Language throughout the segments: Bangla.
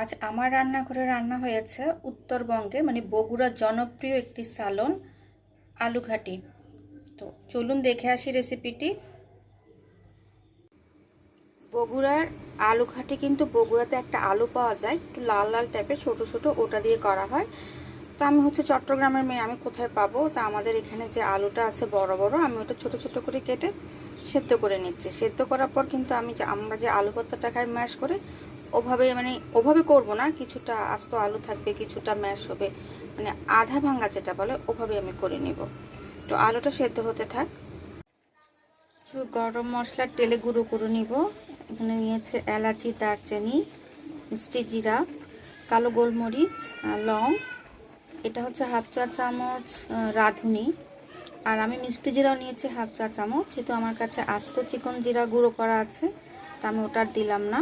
আজ আমার রান্নাঘরে রান্না হয়েছে উত্তরবঙ্গে মানে বগুড়ার জনপ্রিয় একটি সালন আলুঘাটি। তো চলুন দেখে আসি রেসিপিটি বগুড়ার আলুঘাটি কিন্তু বগুড়াতে একটা আলু পাওয়া যায়, একটু লাল লাল টাইপের ছোট ছোট, ওটা দিয়ে করা হয়। তো আমি হচ্ছে চট্টগ্রামের মেয়ে, আমি কোথায় পাবো? তা আমাদের এখানে যে আলুটা আছে বড় বড়, আমি ওটা ছোট ছোট করে কেটে সেদ্ধ করে নিচ্ছি। সেদ্ধ করার পর কিন্তু আমি যে আমরা যে আলু ভর্তাটা খাই ম্যাশ করে ওভাবে মানে ওভাবে করব না, কিছুটা আস্ত আলু থাকবে, কিছুটা ম্যাশ হবে মানে আধা ভাঙা যেটা বলে, ওভাবে আমি করে নিব। তো আলুটা সেদ্ধ হতে থাক। কিছু গরম মশলার তেলে গুঁড়ো করে নিব। এখানে নিয়েছে এলাচি, দারচিনি, মিষ্টি জিরা, কালো গোলমরিচ লং। এটা হচ্ছে হাফ চা চামচ রাঁধুনি। আর আমি মিষ্টি জিরাও নিয়েছি হাফ চা চামচ, যেহেতু আমার কাছে আস্ত চিকন জিরা গুঁড়ো করা আছে, তা আমি ওটা দিলাম না।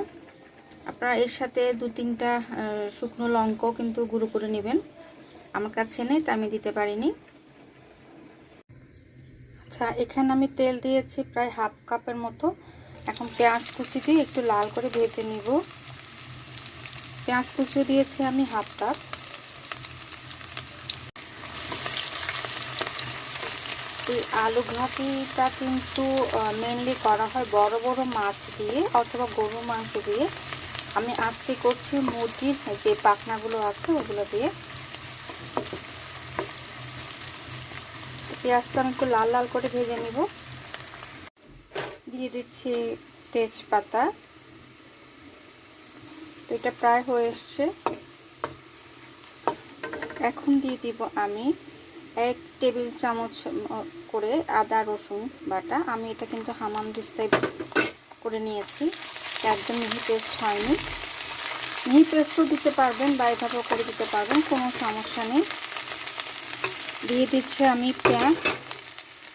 আপনারা এর সাথে দু তিনটা শুকনো লঙ্কাও কিন্তু গুঁড়ো করে নেবেন। আমার কাছে নেই, তা আমি দিতে পারিনি। আচ্ছা এখানে আমি তেল দিয়েছি প্রায় হাফ কাপের মতো। এখন পেঁয়াজ কুচি দিয়ে একটু লাল করে ভেজে নিব। পেঁয়াজ কুচি দিয়েছি আমি হাফ কাপ। এই আলু ঘাটিটা কিন্তু মেনলি করা হয় বড় বড় মাছ দিয়ে অথবা গরু মাংস দিয়ে। আমি আজকে করছি মুরগির যে পাখনাগুলো আছে, ওগুলো দিয়ে। পেঁয়াজটা আমি একটু লাল লাল করে ভেজে নিব। দিয়ে দিচ্ছি তেজপাতা। তো এটা প্রায় হয়ে এসছে। এখন দিয়ে দিব আমি এক টেবিল চামচ করে আদা রসুন বাটা। আমি এটা কিন্তু হামাম দিস্তায় করে নিয়েছি। একদম মিহি পেস্ট হয়নি। মিহি পেস্টও দিতে পারবেন বা এভাবেও করে দিতে পারবেন, কোনো সমস্যা নেই। দিয়ে দিচ্ছি আমি পেঁয়াজ।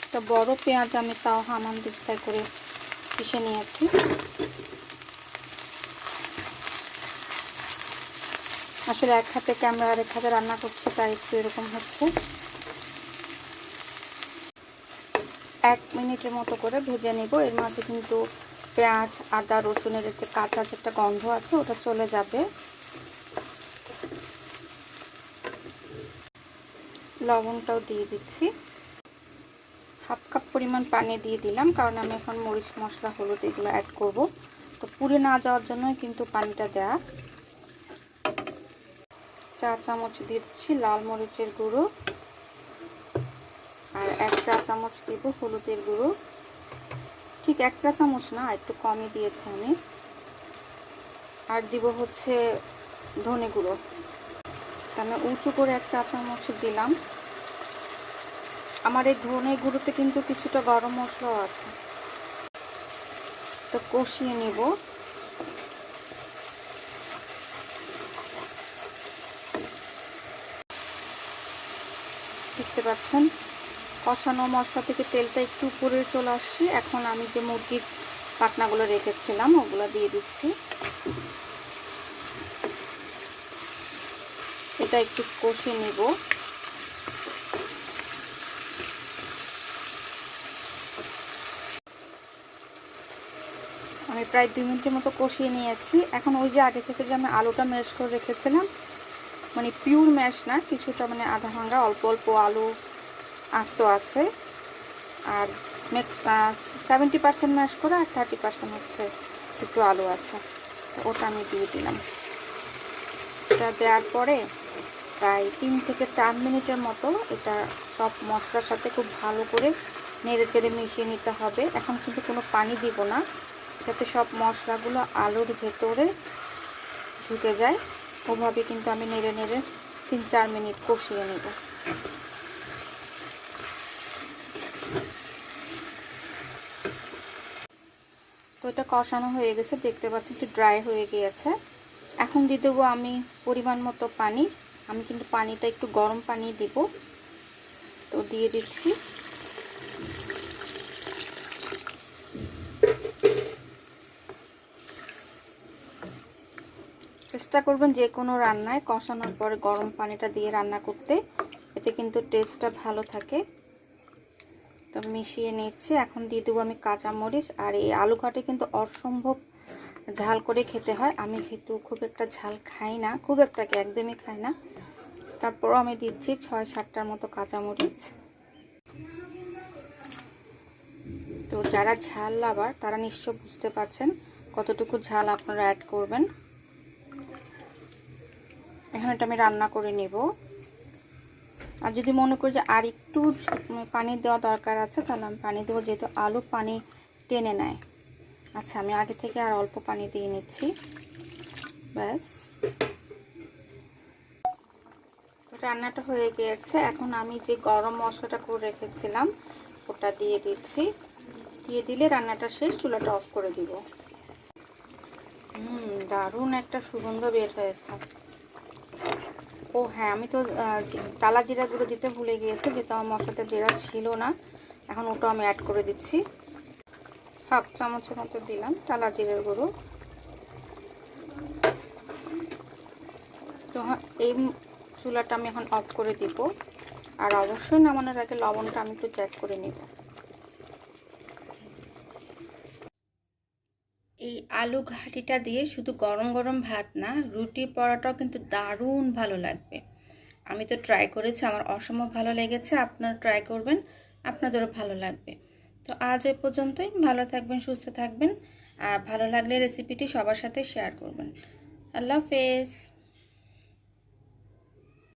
একটা বড় পেঁয়াজ আমি তাও হামান দিস্তায় করে পিষে নিয়েছি। আসলে এক হাতে ক্যামেরা আর এক হাতে রান্না করছে, তাই একটু এরকম হচ্ছে। এক মিনিটের মতো করে ভেজে নেব, এর মাঝে কিন্তু পেঁয়াজ, আদা, রসুনের যে কাঁচা যে একটা গন্ধ আছে, ওটা চলে যাবে। লবণটাও দিয়ে দিচ্ছি। হাফ কাপ পরিমাণ পানি দিয়ে দিলাম, কারণ আমি এখন মরিচ মশলা, হলুদ এগুলো অ্যাড করব। তো পুড়ে না যাওয়ার জন্য কিন্তু পানিটা দেয়া। চা চামচ দিচ্ছি লাল মরিচের গুঁড়ো। আর এক চা চামচ দিব হলুদের গুঁড়ো। ঠিক এক চা চামচ না, একটু কমই দিয়েছি আমি। আর দিব হচ্ছে ধনে গুঁড়ো। আমি উঁচু করে এক চা চামচ দিলাম। আমার এই ধনে গুঁড়োতে কিন্তু কিছুটা গরম মশলাও আছে। তো কষিয়ে নিব। দেখতে পাচ্ছেন? কষানো মশলা থেকে তেলটা একটু উপরে চলে আসছে। এখন আমি যে মুরগির পাটনাগুলো রেখেছিলাম, ওগুলো দিয়ে দিচ্ছি। এটা একটু কষিয়ে নিব। আমি প্রায় দুই মিনিটের মতো কষিয়ে নিয়েছি। এখন ওই যে আগে থেকে যে আমি আলুটা ম্যাশ করে রেখেছিলাম মানে পিওর ম্যাশ না, কিছুটা মানে আধা ভাঙ্গা অল্প অল্প আলু আস্ত আছে। আর মিক্স সেভেন্টি পার্সেন্ট ম্যাশ করে আর থার্টি পার্সেন্ট হচ্ছে একটু আলু আছে। ওটা আমি দিয়ে দিলাম। এটা দেওয়ার পরে প্রায় তিন থেকে চার মিনিটের মতো এটা সব মশলার সাথে খুব ভালো করে নেড়ে চেড়ে মিশিয়ে নিতে হবে। এখন কিন্তু কোনো পানি দিব না। যাতে সব মশলাগুলো আলুর ভেতরে ঢুকে যায়। ওভাবে কিন্তু আমি নেড়ে নেড়ে তিন চার মিনিট কষিয়ে নেব। তো এটা কষানো হয়ে গেছে, দেখতে পাচ্ছি একটু ড্রাই হয়ে গিয়েছে। এখন দিয়ে দেবো আমি পরিমাণ মতো পানি। আমি কিন্তু পানিটা একটু গরম পানি দিব। তো দিয়ে দিচ্ছি। চেষ্টা করবেন যে কোনো রান্নায় কষানোর পরে গরম পানিটা দিয়ে রান্না করতে। এতে কিন্তু টেস্টটা ভালো থাকে। তো মিশিয়ে নিচ্ছি। এখন দিয়ে দেবো আমি কাঁচামরিচ আর এই আলু ঘাটে কিন্তু অসম্ভব ঝাল করে খেতে হয়। আমি যেহেতু খুব একটা ঝাল খাই না, খুব একটা কি একদমই খাই না। তারপরও আমি দিচ্ছি ছয় সাতটার মতো কাঁচামরিচ। তো যারা ঝাল লাভার, তারা নিশ্চয় বুঝতে পারছেন কতটুকু ঝাল আপনারা অ্যাড করবেন। এখন এটা আমি রান্না করে নেব। আর যদি মনে করি যে আর একটু পানি দেওয়া দরকার আছে, তাহলে আমি পানি দেবো, যেহেতু আলু পানি টেনে নেয়। আচ্ছা আমি আগে থেকে আর অল্প পানি দিয়ে নিচ্ছি। ব্যাস। রান্নাটা হয়ে গিয়েছে। এখন আমি যে গরম মশলাটা করে রেখেছিলাম, ওটা দিয়ে দিচ্ছি। দিয়ে দিলে রান্নাটা শেষ, চুলাটা অফ করে দিব। হুম, দারুণ একটা সুগন্ধ বের হয়েছে। ও হ্যাঁ আমি তো টালা জিরা গুঁড়ো দিতে ভুলে গিয়েছি, যেহেতু আমার মশলাতে জিরা ছিল না। এখন ওটা আমি অ্যাড করে দিচ্ছি। হাফ চামচের মতো দিলাম টালা জিরের গুঁড়ো। তো এই চুলাটা আমি এখন অফ করে দিব। আর অবশ্যই নামানোর আগে লবণটা আমি একটু চেক করে নিব। এই আলু ঘাটিটা দিয়ে শুধু গরম গরম ভাত না, রুটি পরোটাও কিন্তু দারুণ ভালো লাগবে। আমি তো ট্রাই করেছি, আমার অসম্ভব ভালো লেগেছে আপনারা ট্রাই করবেন, আপনাদেরও ভালো লাগবে। তো আজ এ পর্যন্তই, ভালো থাকবেন, সুস্থ থাকবেন, আর ভালো লাগলে রেসিপিটি সবার সাথে শেয়ার করবেন। আল্লাহ হাফেজ।